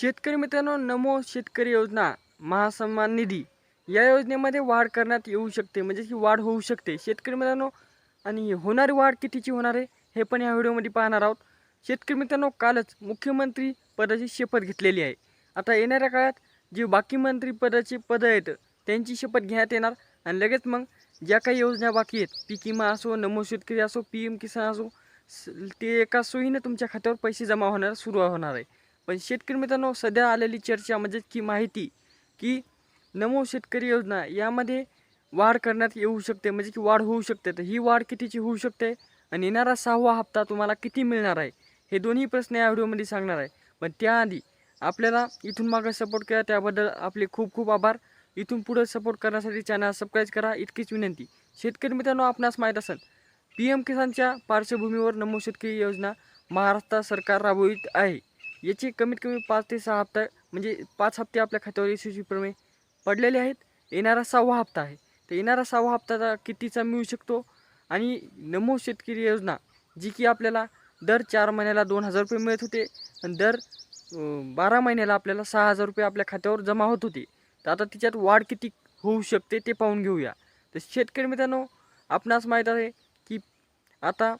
शेतकरी मित्रांनो नमो शेतकरी योजना महासन्मान निधी. या योजनेमध्ये वाढ करण्यात येऊ शकते. म्हणजे की वाढ होऊ शकते. शेतकरी मित्रांनो आणि होणारी वाढ कितीची होणार आहे हे पण या व्हिडिओमध्ये पाहणार आहोत. शेतकरी मित्रांनो कालच मुख्यमंत्री पदाची शपथ घेतलेली आहे. आता येणाऱ्या काळात जे बाकी मंत्री पदाची पदं आहेत त्यांची शपथ घेण्यात येणार. आणि लगेच मग ज्या काही योजना बाकी आहेत पीक विमा असो नमो शेतकरी असो पी एम किसान असो स- ते एका सोयीनं तुमच्या खात्यावर पैसे जमा होणार सुरू होणार आहे. पण शेतकरी मित्रांनो सध्या आलेली चर्चा म्हणजेच की माहिती की नमो शेतकरी योजना यामध्ये वाढ करण्यात येऊ शकते म्हणजे की वाढ होऊ शकते. तर ही वाढ कितीची होऊ शकते आणि येणारा सहावा हप्ता तुम्हाला किती मिळणार आहे हे दोन्ही प्रश्न या व्हिडिओमध्ये सांगणार आहे. पण त्याआधी आपल्याला इथून मागं सपोर्ट केला त्याबद्दल आपले खूप खूप आभार. इथून पुढे सपोर्ट करण्यासाठी चॅनल सबस्क्राईब करा इतकीच विनंती. शेतकरी मित्रांनो आपणास माहीत असेल पी एम किसानच्या पार्श्वभूमीवर नमो शेतकरी योजना महाराष्ट्र सरकार राबवित आहे. याची कमीत कमी पाच ते सहा हप्ता म्हणजे पाच हप्ते आपल्या खात्यावर यशस्वीप्रमे पडलेले आहेत. येणारा सहावा हप्ता आहे. तर येणारा सहावा हप्ता कितीचा मिळू शकतो? आणि नमो शेतकरी योजना जी की आपल्याला दर चार महिन्याला दोन हजार रुपये मिळत होते आणि दर बारा महिन्याला आपल्याला सहा हजार रुपये आपल्या खात्यावर जमा होत होते. तर आता तिच्यात वाढ किती होऊ शकते ते पाहून घेऊया. तर शेतकरी मित्रांनो आपणास माहीत आहे की आता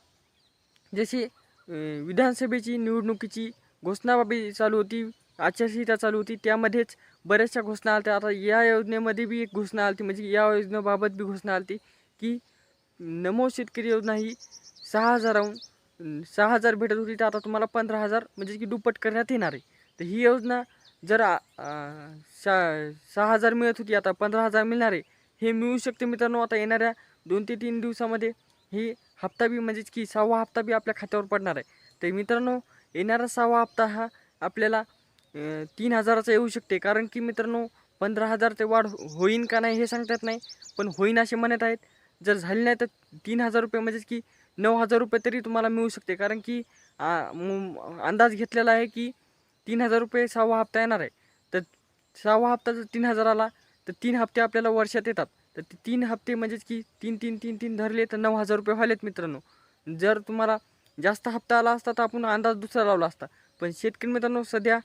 जशी विधानसभेची निवडणुकीची घोषणाबाबी चालू होती. आचारसंहिता चालू होती. त्यामध्येच बऱ्याचशा घोषणा आल्या आता या योजनेमध्ये बी एक घोषणा आली म्हणजे या योजनेबाबत बी घोषणा आली की नमो शेतकरी योजना ही सहा हजाराहून सहा हजार भेटत होती. तर आता तुम्हाला पंधरा हजार म्हणजे की दुप्पट करण्यात येणार आहे. तर ही योजना जर आ- सहा हजार मिळत होती आता पंधरा हजार मिळणार आहे. हे मिळू शकते मित्रांनो. आता येणाऱ्या दोन ते तीन दिवसामध्ये ही हप्ता बी म्हणजेच की सहावा हप्ता बी आपल्या खात्यावर पडणार आहे. तर मित्रांनो येणारा सहावा हप्ता हा आपल्याला तीन हजाराचा येऊ शकते. कारण की मित्रांनो पंधरा हजार ते वाढ हो-, होईन का नाही हे सांगतात नाही. पण होईन असे म्हणत आहेत. जर झाले नाही तर तीन हजार रुपये म्हणजेच की नऊ हजार रुपये तरी तुम्हाला मिळू शकते. कारण की अंदाज घेतलेला आहे की तीन हजार रुपये सहावा हप्ता येणार आहे. तर सहावा हप्ता जर तीन हजार आला तर तीन हप्ते आपल्याला वर्षात येतात. तर ते तीन हप्ते म्हणजेच की तीन तीन तीन तीन धरले तर नऊ हजार रुपये व्हायलेत मित्रांनो. जर तुम्हाला जास्त हप्ता आला असता तर आपण अंदाज दुसरा लावला असता. पण शेतकरी मित्रांनो सध्या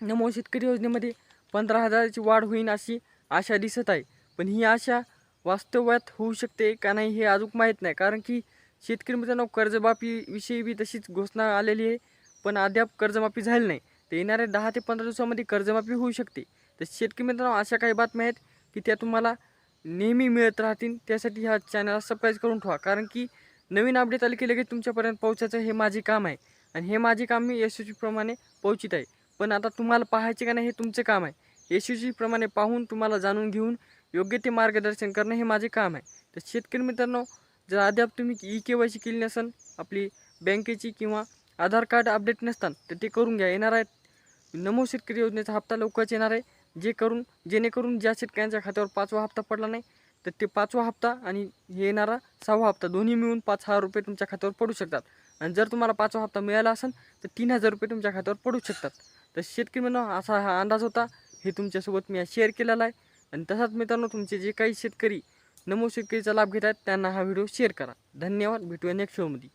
नमो शेतकरी योजनेमध्ये पंधरा हजाराची वाढ होईल अशी आशा दिसत आहे. पण ही आशा वास्तव्यात होऊ शकते का नाही हे अजून माहीत नाही. कारण की शेतकरी मित्रांनो कर्जमाफीविषयी बी तशीच घोषणा आलेली आहे. पण अद्याप कर्जमाफी झाली नाही. तर येणाऱ्या दहा ते पंधरा दिवसामध्ये कर्जमाफी होऊ शकते. तर शेतकरी मित्रांनो अशा काही बातम्या आहेत की त्या तुम्हाला नेहमी मिळत राहतील. त्यासाठी ह्या चॅनलला सबस्क्राईब करून ठेवा. कारण की नवीन अपडेट आले की लगेच तुमच्यापर्यंत पोहोचायचं हे माझे काम आहे. आणि हे माझे काम मी यशस्वीप्रमाणे पोहोचित आहे. पण आता तुम्हाला पाहायचे का नाही हे तुमचे काम आहे. यशस्वीप्रमाणे पाहून तुम्हाला जाणून घेऊन योग्य ते मार्गदर्शन करणं हे माझे काम आहे. तर शेतकरी मित्रांनो जर अद्याप तुम्ही ई के वाय सी केली नसेल आपली बँकेची किंवा आधार कार्ड अपडेट नसतान तर ते करून घ्या. येणार आहेत. नमो शेतकरी योजनेचा हप्ता लवकरच येणार आहे. जे करून जेणेकरून ज्या शेतकऱ्यांच्या खात्यावर पाचवा हप्ता पडला नाही तर ते पाचवा हप्ता आणि हे येणारा सहावा हप्ता दोन्ही मिळून पाच हजार रुपये तुमच्या खात्यावर पडू शकतात. आणि जर तुम्हाला पाचवा हप्ता मिळाला असेल तर तीन हजार रुपये तुमच्या खात्यावर पडू शकतात. तर शेतकरी म्हणून असा हा अंदाज होता. हे तुमच्यासोबत मी शेअर केलेला आहे. आणि तसाच मित्रांनो तुमचे जे काही शेतकरी नमो शेतकरीचा लाभ घेत आहेत त्यांना हा व्हिडिओ शेअर करा. धन्यवाद. भेटूया नेक्स्ट शोमध्ये